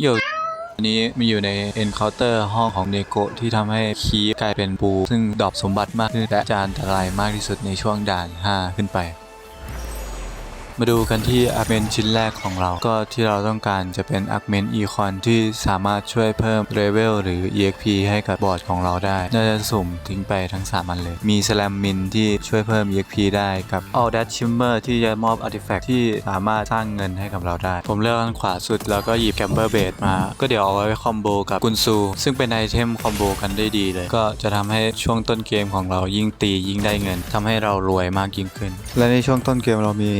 โยอันนี้มีอยู่ใน Encounter ห้องของเนโกะที่ทำให้คีกลายเป็นปู ซึ่งดรอปสมบัติมากขึ้นและจะอันตรายมากที่สุดในช่วงด่าน 5 ขึ้นไป มาดูกันที่อาร์เมนชิ้นแรกของเรา ก็ที่เราต้องการจะเป็นอาร์เมนอีคอนที่สามารถช่วยเพิ่มเลเวลหรือ EXP ให้กับบอร์ดของเราได้ น่าจะสุ่มทิ้งไปทั้ง3อันเลย มีสแลมมินที่ช่วยเพิ่ม EXP ได้กับ All That Shimmer ที่จะมอบอาร์ติแฟกต์ที่สามารถสร้างเงินให้กับเราได้ ผมเลือกอันขวาสุดแล้วก็หยิบแกมเบอร์เบดมา ก็เดี๋ยวเอาไว้คอมโบกับกุนซู ซึ่งเป็นไอเทมคอมโบกันได้ดีเลย ก็จะทำให้ช่วงต้นเกมของเรายิ่งตียิ่งได้เงินทำให้เรารวยมากยิ่งขึ้น และในช่วงต้นเกมเรามี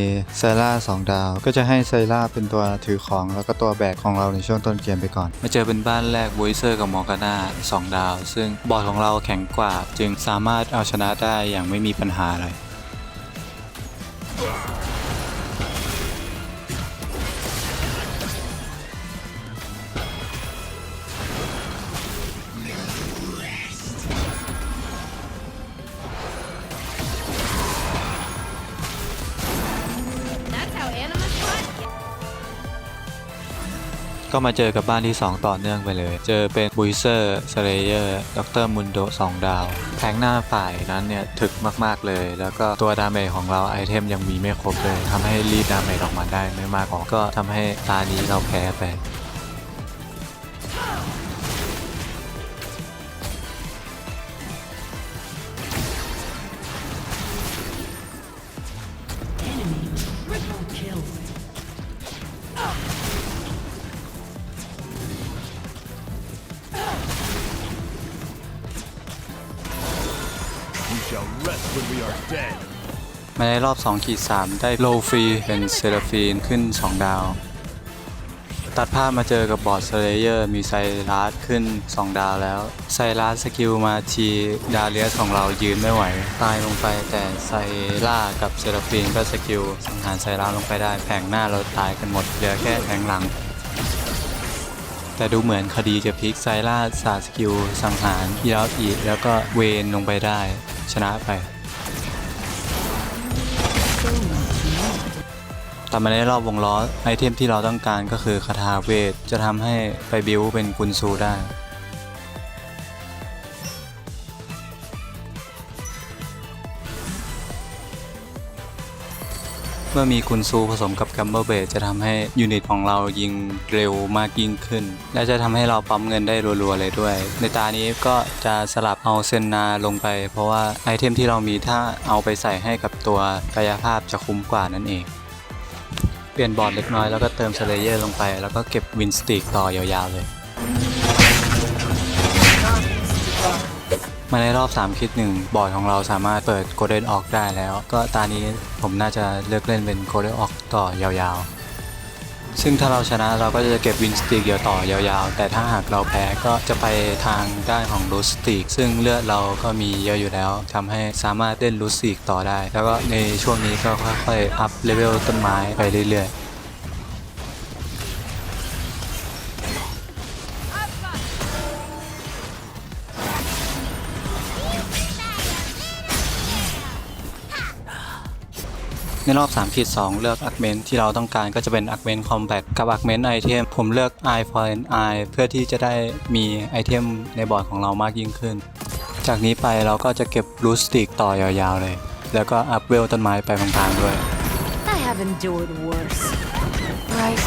ซล่า2ดาว ก็จะให้ไซล่าเป็นตัวถือของแล้วก็ตัวแบกของเราในช่วงต้นเกมไปก่อน มาเจอเป็นบ้านแรกวอยเซอร์กับมอร์กาน่าสองดาว ซึ่งบอร์ดของเราแข็งกว่า จึงสามารถเอาชนะได้อย่างไม่มีปัญหาเลย ก็มาเจอกับบ้านที่ 2 ต่อเนื่องไปเลย เจอเป็นบุยเซอร์สเลเยอร์ด็อกเตอร์มุนโด2ดาว แทงหน้าฝ่ายนั้นเนี่ยถึกมากๆเลย แล้วก็ตัวดาเมจของเราไอเทมยังมีไม่ครบเลยทำให้รีดดาเมจออกมาได้ไม่มากพอก็ทำให้ตานี้เราแพ้ไป มาในรอบ2ขีด3ได้โลฟรีเป็นเซราฟีนขึ้น 2 ดาว ตัดภาพมาเจอกับบอร์ดสเลเยอร์มีไซรัสขึ้น 2 ดาวแล้ว ไซรัสสกิลมาทีดาเลียสของเรายืนไม่ไหว ตายลงไปแต่ไซล่ากับเซราฟีนก็สกิลสังหารไซรัสลงไปได้แผงหน้าเราตายกันหมดเหลือแค่แผงหลังแต่ดูเหมือนคดีจะพลิกไซล่าสาสกิลสังหารยาฟอีกแล้วก็เวนลงไปได้ ชนะไป ต่มาในรอบวงล้อไอเทมที่เราต้องการก็คือคาถาเวท จะทำให้ไปบิวเป็นกุนซูได้เมื่อมีกุนซูผสมกับกัมเบอร์เบดจะทำให้ยูนิตของเรายิงเร็วมากยิ่งขึ้น และจะทำให้เราปั๊มเงินได้รัวๆเลยด้วย ในตานี้ก็จะสลับเอาเซนนาลงไป เพราะว่าไอเทมที่เรามีถ้าเอาไปใส่ให้กับตัวกายภาพจะคุ้มกว่านั่นเอง เปลี่ยนบอร์ดเล็กน้อยแล้วก็เติมสเลเยอร์ลงไป แล้วก็เก็บวินสติกต่อยาวๆเลย มาในรอบ 3 คิดหนึ่งบอร์ดของเราสามารถเปิดโกลเด้นออกได้แล้ว ก็ตานี้ผมน่าจะเลือกเล่นเป็นโกลเด้นออกต่อยาวๆ ซึ่งถ้าเราชนะเราก็จะเก็บวินสติกเดียวต่อยาวๆ แต่ถ้าหากเราแพ้ก็จะไปทางด้านของรูสติก ซึ่งเลือดเราก็มีเยอะอยู่แล้วทำให้สามารถเล่นรูสติกต่อได้ แล้วก็ในช่วงนี้ก็ค่อยๆอัพเลเวลต้นไม้ไปเรื่อยๆ ในรอบ3ขีด2เลือกอักเมนที่เราต้องการก็จะเป็นอักเมนคอมแบทกับอักเมนไอเทมผมเลือก Eye for an Eye เพื่อที่จะได้มีไอเทมในบอร์ดของเรามากยิ่งขึ้น จากนี้ไปเราก็จะเก็บรูสติกต่อยาวๆเลย แล้วก็อัพเวลต้นไม้ไปพลางๆด้วย I have endured worse. Right.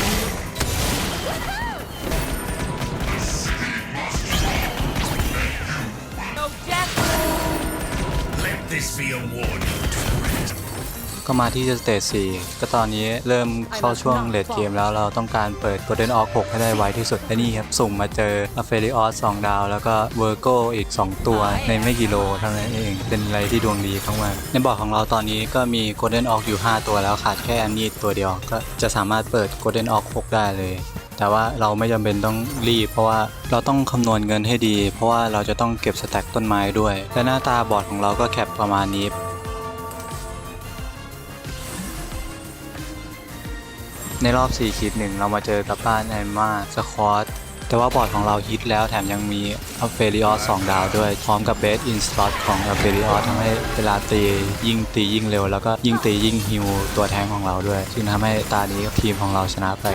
ก็มาที่สเตจ4ก็ตอนนี้เริ่มเข้าช่วงเลดเกมแล้วเราต้องการเปิด Golden Orc 6 ให้ได้ไวที่สุดและนี่ครับ สุ่มมาเจอ a f e r i o s 2 ดาว แล้วก็ Virgo อีก 2 ตัวในไม่กี่โลเท่านั้นเอง เป็นอะไรที่ดวงดีมากๆในบอร์ดของเราตอนนี้ก็มี Golden Orc อยู่ 5 ตัวแล้วขาดแค่อันนี้ตัวเดียว ก็จะสามารถเปิด Golden Orc 6 ได้เลยแต่ว่าเราไม่จำเป็นต้องรีบ เพราะว่าเราต้องคำนวณเงินให้ดี เพราะว่าเราจะต้องเก็บสแต็กต้นไม้ด้วย และหน้าตาบอร์ดของเราก็แคปประมาณนี้ ในรอบ 4คิดหนึ่งเรามาเจอกับบ้านไอมาสควอตแต่ว่าบอร์ดของเราฮิตแล้วแถมยังมีอัฟเฟริออส2ดาวด้วย พร้อมกับเบสอินสล็อตของอัฟเฟริออสทำให้เวลาตียิ่งตียิ่งเร็ว แล้วก็ยิ่งตียิ่งฮิวตัวแทงของเราด้วย ซึ่งทำให้ตานี้ทีมของเราชนะไป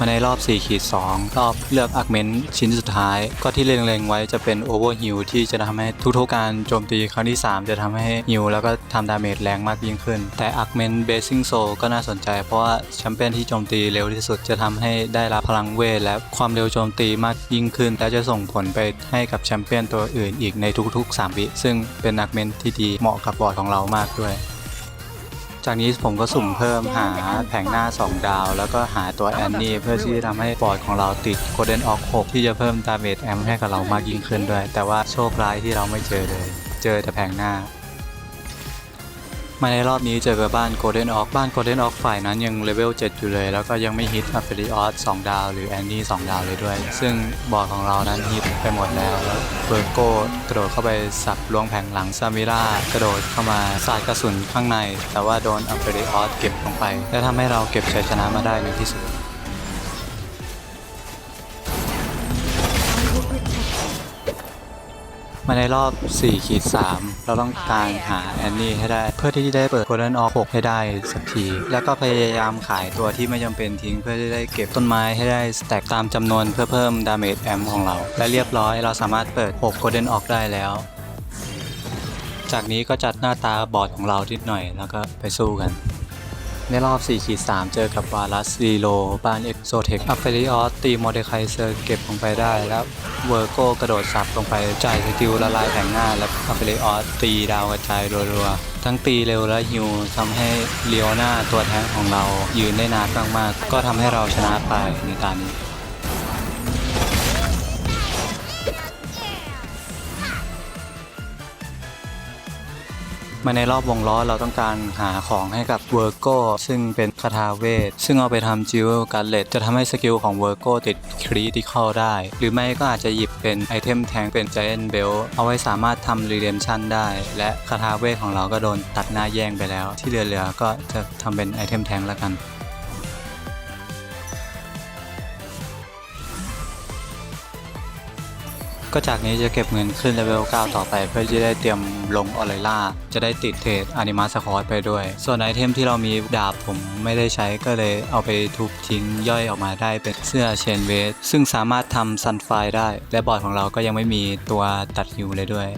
มาในรอบ4ขีด2รอบเลือกอาร์เมนต์ชิ้นสุดท้าย ก็ที่เล็งๆไว้จะเป็นโอเวอร์ฮิ l ที่จะทำให้ทุกๆการโจมตีครั้งที่ 3 จะทำให้ฮิลแล้วก็ทำดาเมจแรงมากยิ่งขึ้น แต่อาร์เมนต์เบสซิ่งโซก็น่าสนใจ เพราะว่าแชมเปี้ยนที่โจมตีเร็วที่สุดจะทำให้ได้รับพลังเวทและความเร็วโจมตีมากยิ่งขึ้น และจะส่งผลไปให้กับแชมเปี้ยนตัวอื่นอีกในทุกๆ 3 วิซึ่งเป็นอาร์เมนต์ที่ดีเหมาะกับบอร์ดของเรามากด้วย จากนี้ผมก็สุ่มเพิ่มหาแผงหน้า 2 ดาว แล้วก็หาตัวแอนนี่เพื่อที่จะทำให้บอร์ดของเราติดโคเดนออก6ที่จะเพิ่มดาเมจแอมให้กับเรามากยิ่งขึ้นด้วย แต่ว่าโชคร้ายที่เราไม่เจอเลย เจอแต่แผงหน้า มาในรอบนี้เจอกับบ้านโกลเด้นออฟบ้านโกลเด้นออฟฝ่ายนั้นยังเลเวล7 อยู่เลย แล้วก็ยังไม่ฮิต a f f i l i o s 2ดาว หรือแอนนี่2ดาวเลยด้วย ซึ่งบอร์ดของเรานั้นฮิตไปหมดแล้วเบอร์โก้กระโดดเข้าไปสับล้วงแผงหลังซามิร่ากระโดดเข้ามาสาดกระสุนข้างใน แต่ว่าโดนอัฟเฟริออสเก็บลงไป และทำให้เราเก็บชัยชนะมาได้ในที่สุด มาในรอบ4ขีด3เราต้องการหาแอนนี่ให้ได้ เพื่อที่จะได้เปิด Golden Ox 6ให้ได้สักที แล้วก็พยายามขายตัวที่ไม่จำเป็นทิ้ง เพื่อที่ได้เก็บต้นไม้ให้ได้สแต็กตามจำนวนเพื่อเพิ่มดาเมจแอมของเรา และเรียบร้อยเราสามารถเปิด6 Golden Ox ได้แล้ว จากนี้ก็จัดหน้าตาบอร์ดของเรานิดหน่อยแล้วก็ไปสู้กัน ในรอบ4ขีด3เจอกับวาลัสซีโล บานเอ็กโซเทคอัฟเฟริออสตีโมเดคายเซอร์เก็บลงไปได้แล้วเวอร์โกกระโดดซับลงไปจ่ายสกิลละลายแผงหน้า แล้วอัฟเฟริออสตีดาวกระจายรัวๆ ทั้งตีเร็วและฮิวทำให้เลโอนาตัวแทงของเรายืนได้นานมากๆก็ทำให้เราชนะไปในตานี้ มาในรอบวงล้อเราต้องการหาของให้กับเวอร์โกซึ่งเป็นคาถาเวท ซึ่งเอาไปทำจิวการเลตจะทำให้สกิลของเวอร์โกติดคริติคอลได้ หรือไม่ก็อาจจะหยิบเป็นไอเทมแทงเป็นเจ a n t Belt เอาไว้สามารถทำรีเดมชันได้ และคาถาเวทของเราก็โดนตัดหน้าแย่งไปแล้ว ที่เหลือๆก็จะทำเป็นไอเทมแทงแล้วกัน ก็จากนี้จะเก็บเงินขึ้นเลเวล 9 ต่อไป เพื่อจะได้เตรียมลงออเรล่า จะได้ติดเทรดอนิมาสคอร์ไปด้วย ส่วนไอเทมที่เรามีดาบผมไม่ได้ใช้ก็เลยเอาไปทุบทิ้งย่อยออกมาได้เป็นเสื้อเชนเวสซึ่งสามารถทำซันไฟได้ และบอร์ดของเราก็ยังไม่มีตัวตัดฮิวเลยด้วย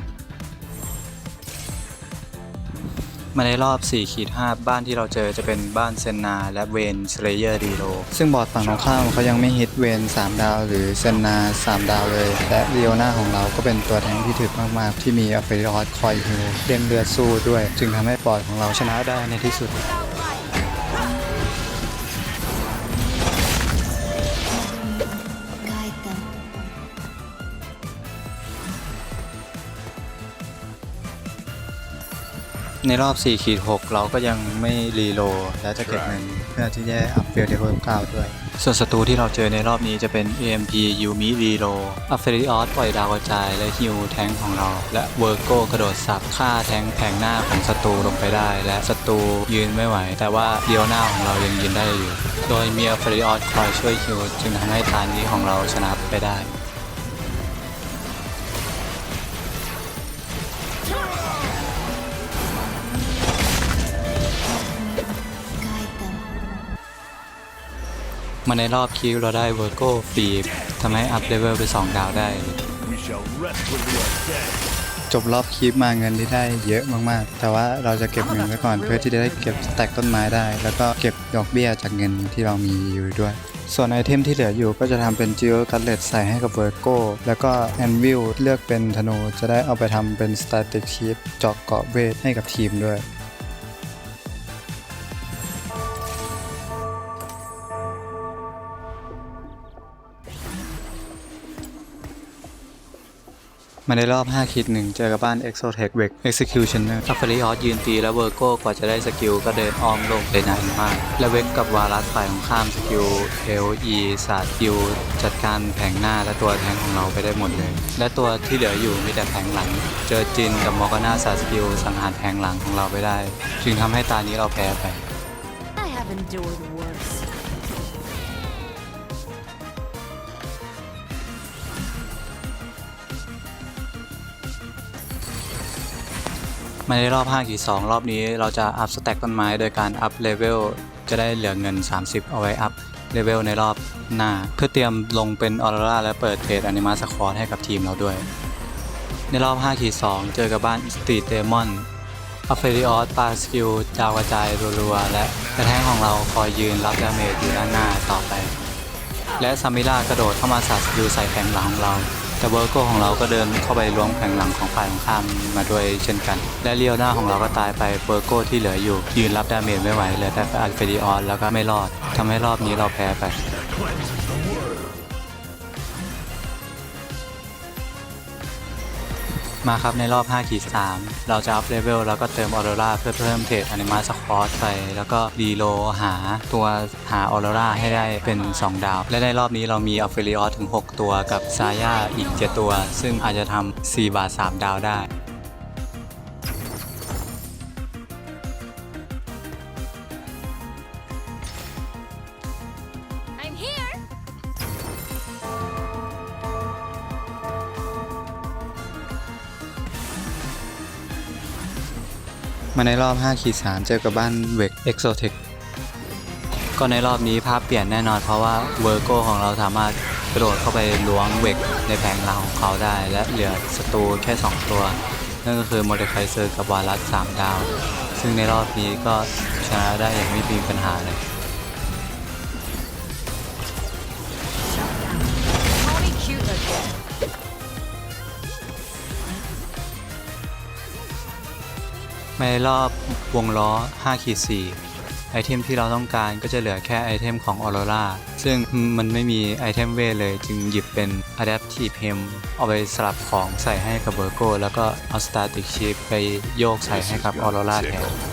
มาในรอบ 4 ขีด 5 บ้านที่เราเจอจะเป็นบ้านเซนนาและเวนสเลเยอร์ดีโซึ่งบอร์ดฝั่งตรงข้ามเขายังไม่ฮิตเวน 3 ดาว หรือเซนนา 3 ดาวเลย และเรียวหน้าของเราก็เป็นตัวแทงที่ถึกมากๆ ที่มีอัฟเฟริออสคอยฮิลเล่นเลือดสู้ด้วย จึงทำให้บอร์ดของเราชนะได้ในที่สุด ในรอบ4ขีด6เราก็ยังไม่รีโหลดและจะเก็บเงินเพื่อที่จะได้อัพเวลเลเวล9ด้วย ส่วนศัตรูที่เราเจอในรอบนี้จะเป็น AMP ยูมิรีโลอัฟเฟริออสปล่อยดาวกระจาย และฮิวแทงของเรา และเวอร์โกกระโดดสับฆ่าแทงแผงหน้าของศัตรูลงไปได้ และศัตรูยืนไม่ไหว แต่ว่าเดียวหน้าของเรายังยืนได้อยู่ โดยมีอัฟเฟริออสคอยช่วยฮิวจึงทำให้ตานนี้ของเราชนะไปได้ มาในรอบคิวเราได้เวอร์โกฟรีทำให้อัพเลเวลไป 2 ดาวได้ จบรอบคลิปมาเงินที่ได้เยอะมากๆ แต่ว่าเราจะเก็บเงินไว้ก่อนเพื่อที่จะได้เก็บสแต็กต้นไม้ได้ แล้วก็เก็บดอกเบี้ยจากเงินที่เรามีอยู่ด้วย ส่วนไอเทมที่เหลืออยู่ก็จะทำเป็นจิโอกัตเลตใส่ให้กับเวอร์โกแล้วก็แอนวิลเลือกเป็นธนูจะได้เอาไปทำเป็นสแตติกชีฟจาะเกาะเวทให้กับทีมด้วย มาในรอบ 5 คิดหนึ่งเจอกับบ้าน Exotech Vex Executioner อัฟเฟริออสยืนตีและเวอร์โกกว่าจะได้สกิลก็เดินอ้อมโลกได้นานมาก และเวกกับวารัสฝ่ายของข้ามสกิล LE ศาสตร์คิวจัดการแผงหน้าและตัวแทงของเราไปได้หมดเลย และตัวที่เหลืออยู่มีแต่แผงหลัง เจอจินกับมอร์กาน่าศาสตร์สกิลสังหารแผงหลังของเราไปได้ จึงทำให้ตานี้เราแพ้ไป I have endured มาในรอบ5ขีด2รอบนี้เราจะอัพสแต็กต้นไม้โดยการอัพเลเวลจะได้เหลือเงิน 30 เอาไว้อัพเลเวลในรอบหน้า เพื่อเตรียมลงเป็นออร่าและเปิดเทรดอนิมาสควอตให้กับทีมเราด้วย ในรอบ5ขีด2เจอกับบ้านสตีเดมอนอัฟเฟริออสปาสกิลดาวกระจายรัวๆและกระแทงของเราคอยยืนรับดาเมจอยู่ด้านหน้าต่อไป และซามิล่ากระโดดเข้ามาสาดสกิลใส่แผงหลังของเรา แต่เบอร์โกของเราก็เดินเข้าไปล้วงแผงหลังของฝ่ายตรงข้ามมาด้วยเช่นกัน และเลียวหน้าของเราก็ตายไปเบอร์โก้ที่เหลืออยู่ ยืนรับดาเมจไม่ไหวเลยแต่อัลเฟริออนแล้วก็ไม่รอดทำให้รอบนี้เราแพ้ไป มาครับในรอบ5ขีด3เราจะอัพเลเวลแล้วก็เติมออโรราเพื่อเพิ่มเทรดอนิมาสควอตไป แล้วก็ดีโลหาตัวหาออโรราให้ได้เป็น 2 ดาว และในรอบนี้เรามีอัฟเฟลิออสถึง 6 ตัวกับซาย่าอีก 7 ตัว ซึ่งอาจจะทำ4บาท 3 ดาวได้ มาในรอบ5ขีด3เจอกับบ้านเวกเอ็กโซเทคก็ในรอบนี้ภาพเปลี่ยนแน่นอน เพราะว่าเวอร์โกของเราสามารถกระโดดเข้าไปล้วงเวกในแผงหลังของเขาได้ และเหลือศัตรูแค่ 2 ตัว นั่นก็คือโมเดคไคเซอร์กับวารัส3ดาว ซึ่งในรอบนี้ก็ชนะได้อย่างไม่มีปัญหาเลย ในรอบวงล้อ5ขีด4ไอเทมที่เราต้องการก็จะเหลือแค่ไอเทมของออโรราซึ่งมันไม่มีไอเทมเวทเลยจึงหยิบเป็น Adaptive Hem เอาไปสลับของใส่ให้กับเบอร์โกแล้วก็เอา Static Shift ไปโยกใส่ให้กับออโรราแทน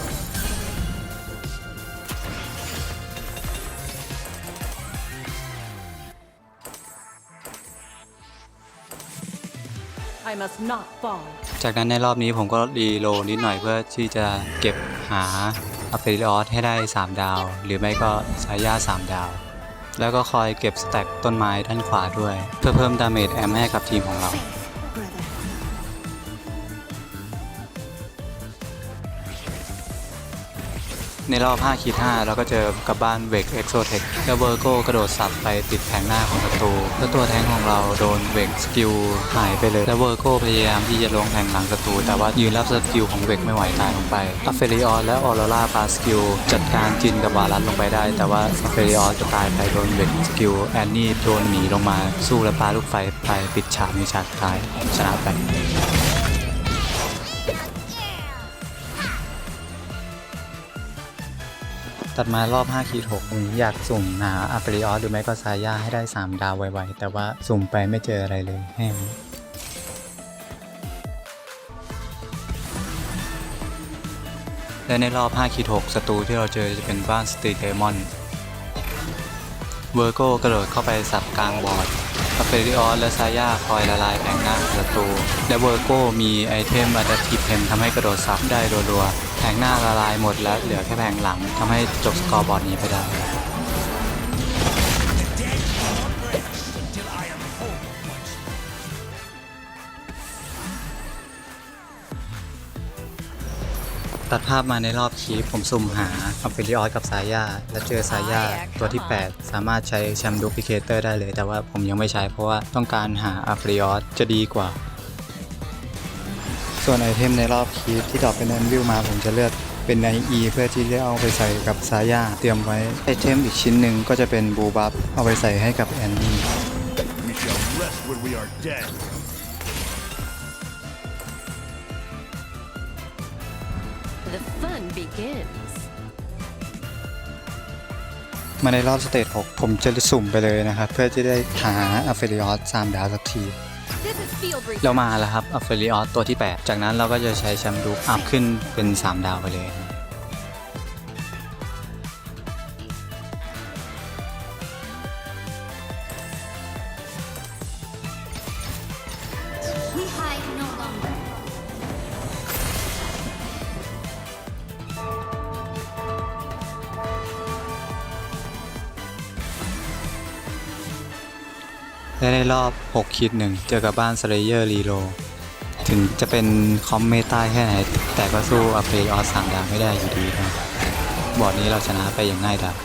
จากนั้นในรอบนี้ผมก็รีโหลดนิดหน่อยเพื่อที่จะเก็บหาอัฟเฟริออสให้ได้ 3 ดาว หรือไม่ก็สายา3 ดาว แล้วก็คอยเก็บสแต็กต้นไม้ด้านขวาด้วย เพื่อเพิ่มดาเมจแอมให้กับทีมของเรา ในรอบ5ขีด5เราก็เจอกับบ้านเวกเอ็กโซเทคแล้วเวอร์โก้กระโดดสับไปติดแผงหน้าของศัตรูแล้วตัวแทงของเราโดนเวกสกิลหายไปเลย แล้วเวอร์โก้พยายามที่จะลงแผงหลังศัตรูแต่ว่ายืนรับสกิลของเวกไม่ไหวตายลงไปอัฟเฟริออสและออโรราปาสกิลจัดการจินกับวารัสลงไปได้ แต่ว่าอัฟเฟริออสจะตายไปโดนเวกสกิลแอนนี่โดนหนีลงมาสู้และปาลูกไฟไปปิดฉากในฉากท้ายชนะไป ตัดมารอบ5ขีด6ผมอยากสุ่มหาอัปริออสหรือไม่ก็ซาย่าให้ได้ 3 ดาวไวๆ แต่ว่าสุ่มไปไม่เจออะไรเลยแห้งและในรอบ5ขีด6ศัตรูที่เราเจอจะเป็นบ้านสตีเดมอนเวอร์โกกระโดดเข้าไปสับกลางบอร์ดอัปริออสและซาย่าคอยละลายแผงหน้าศัตรูและเวอร์โกมีไอเทมอัดทีเพมทำให้กระโดดซับได้รัวๆ หน้าละลายหมดแล้วเหลือแค่แผงหลังทำให้จบสกอร์บอร์ดนี้ไปได้ตัดภาพมาในรอบคีปผมสุ่มหาอัมเฟริออสกับสายาและเจอสายาตัวที่ 8 สามารถใช้แชมดูพิเคเตอร์ได้เลย แต่ว่าผมยังไม่ใช้เพราะว่าต้องการหาอัมเฟริออสจะดีกว่า ส่วนไอเทมในรอบคีปที่ดรอปเป็นแอนวิวมาผมจะเลือกเป็นไอเพื่อที่จะเอาไปใส่กับสายาเตรียมไว้ไอเทมอีกชิ้นหนึ่งก็จะเป็นบูบัฟเอาไปใส่ให้กับแอนนี่ We shall rest when we are dead. The fun begins. มาในรอบสเตจ6ผมจะสุ่มไปเลยนะครับ เพื่อที่ได้หาอัฟเฟริออส3ดาวสักที เรามาแล้วครับอัฟเฟริออสตัวที่ 8 จากนั้นเราก็จะใช้แชมดูอัพขึ้นเป็น 3 ดาวไปเลย รอบ 6 คิดหนึ่งเจอกับบ้านสเลเยอร์รีโรถึงจะเป็นคอมเมต้าแค่ไหน แต่ก็สู้อเฟออสสั่งดาไม่ได้อยู่ดีนะบอร์ดนี้เราชนะไปอย่างง่ายดาย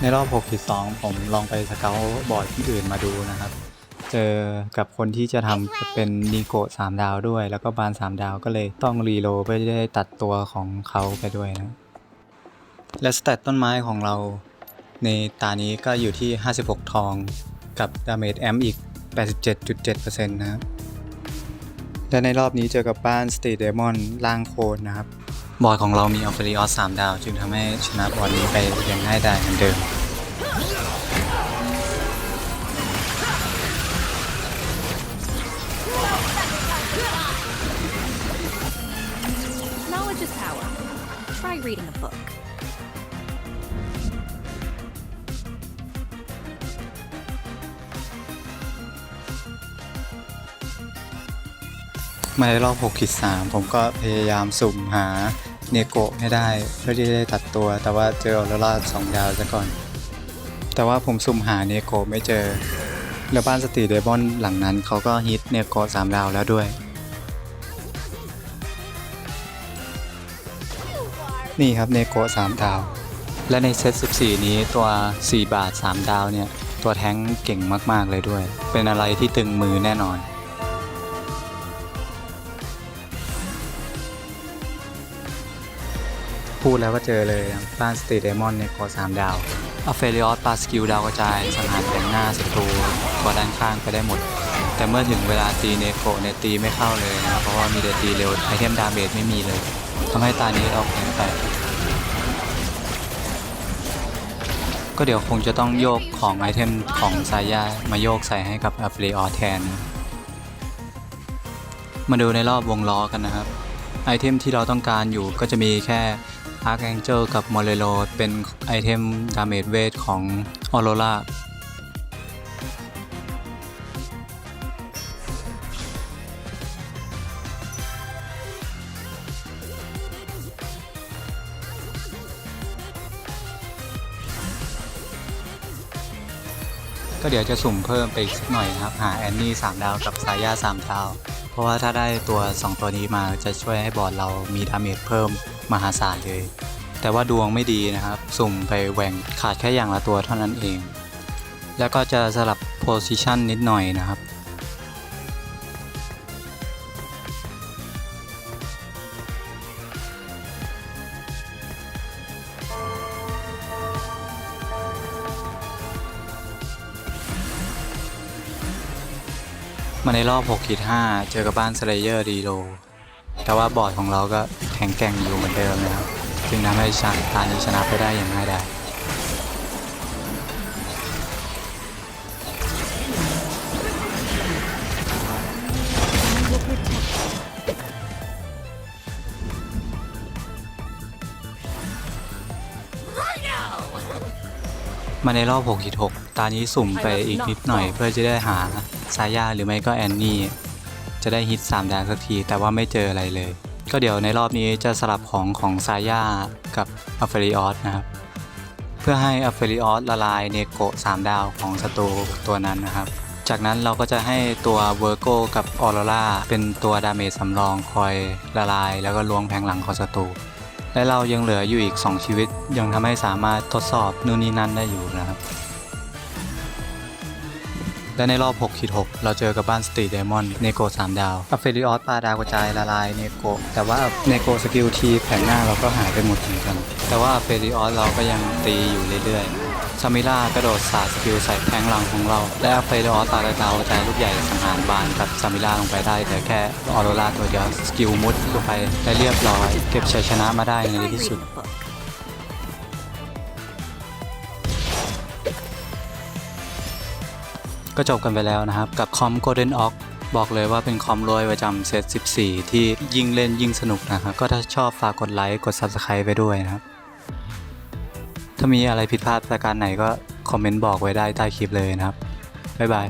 ในรอบ 6-2 ผมลองไปสเกลบอร์ดที่อื่นมาดูนะครับ เจอกับคนที่จะทำเป็นนีโกะ3ดาวด้วย แล้วก็บาน3ดาวก็เลยต้องรีโหลดเพื่อจะได้ตัดตัวของเขาไปด้วยนะ และสเตตต้นไม้ของเราในตานี้ก็อยู่ที่ 56 ทองกับดาเมจแอมอีก 87.7%นะครับและในรอบนี้เจอกับบ้านสตีเดมอนล่างโคนนะครับ บอร์ดของเรามีอัลเฟริออส3ดาว จึงทำให้ชนะบอร์ดนี้ไปอย่างง่ายดายเหมือนเดิม มาในรอบ6ขีด3ผมก็พยายามสุ่มหาเนโกะให้ได้เพื่อที่จะได้ตัดตัว แต่ว่าเจอออโรราสองดาวซะก่อน แต่ว่าผมสุ่มหาเนโกะไม่เจอ แล้วบ้านสตรีเดบอนหลังนั้นเขาก็ฮิตเนโกะสามดาวแล้วด้วย นี่ครับเนโกะสามดาว และในเซต 14 นี้ตัว 4 บาท 3 ดาวเนี่ย ตัวแท้งเก่งมาก ๆ เลยด้วย เป็นอะไรที่ตึงมือแน่นอน พูดแล้วก็เจอเลยบ้านสตีเดมอนเนี่ยขอสามดาวอเฟริออสปาสกิลดาวกระจายสังหารแต่งหน้าศัตรูตัวด้านข้างไปได้หมด แต่เมื่อถึงเวลาตีเนโกะเนี่ยตีไม่เข้าเลยนะเพราะว่ามีแต่ตีเร็วไอเทมดาเมจไม่มีเลยทำให้ตานี้เราแพ้ไปก็เดี๋ยวคงจะต้องโยกของไอเทมของซายามาโยกใส่ให้กับอัฟเฟริออสแทน มาดูในรอบวงล้อกันนะครับ ไอเทมที่เราต้องการอยู่ก็จะมีแค่ Archangel กับ m o r e l o เป็นไอเทมดาเมจเวทของ Aurora ก็เดี๋ยวจะสุ่มเพิ่มไปอีกสักหน่อยนะครับ หาแอนนี่ 3 ดาวกับซายา3ดาว เพราะว่าถ้าได้ตัว 2 ตัวนี้มาจะช่วยให้บอร์ดเรามีดาเมจเพิ่ม มหาศาลเลย แต่ว่าดวงไม่ดีนะครับ สุ่มไปแหว่งขาดแค่อย่างละตัวเท่านั้นเอง แล้วก็จะสลับโพซิชันนิดหน่อยนะครับมาในรอบ6ขีด5เจอกับบ้านสเลเยอร์ดีโล แต่ว่าบอร์ดของเราก็ แข็งแกร่งอยู่เหมือนเดิมนะครับจึงทำให้ชนะตานี้ชนะไปได้อย่างง่ายดายมาในรอบ6ขีด6ตานี้สุ่มไปอีกนิดหน่อย เพื่อจะได้หาซายาหรือไม่ก็แอนนี่ จะได้ฮิต3ดาสักที แต่ว่าไม่เจออะไรเลย ก็เดี๋ยวในรอบนี้จะสลับของของซายากับอัฟเฟริออสนะครับ เพื่อให้อัฟเฟริออสละลายเนโกะ3ดาวของศัตรูตัวนั้นนะครับจากนั้นเราก็จะให้ตัวเวอร์โกกับออโรราเป็นตัวดาเมจสำรองคอยละลาย แล้วก็ลวงแผงหลังของศัตรู และเรายังเหลืออยู่อีก 2 ชีวิต ยังทำให้สามารถทดสอบนู่นนี่นั่นได้อยู่นะครับ และในรอบ6ขีด6เราเจอกับบ้านสตรีเดมอนเนโก3ดาวอัฟเฟริออสปาดาวกระจายละลายเนโกแต่ว่าเนโกสกิลทีแผงหน้าเราก็หายไปหมดเหมือนกัน แต่ว่าอเฟริออสเราก็ยังตีอยู่เรื่อยๆซามิล่ากระโดดสาดสกิลใส่แผงหลังของเรา และอัฟเฟริออสปาดาวกระจายลูกใหญ่สังหารบานกับซามิล่าลงไปได้ แต่แค่ออโรราตัวเดียวสกิลมุดลงไปได้เรียบร้อย เก็บชัยชนะมาได้ในที่สุด ก็จบกันไปแล้วนะครับ กับคอม Golden Ox บอกเลยว่าเป็นคอมรวยประจำเซต 14 ที่ยิ่งเล่นยิ่งสนุกนะครับ ก็ถ้าชอบฝากกดไลค์กด Subscribe ไปด้วยนะครับ ถ้ามีอะไรผิดพลาดประการไหนก็คอมเมนต์บอกไว้ได้ใต้คลิปเลยนะครับ บ๊ายบาย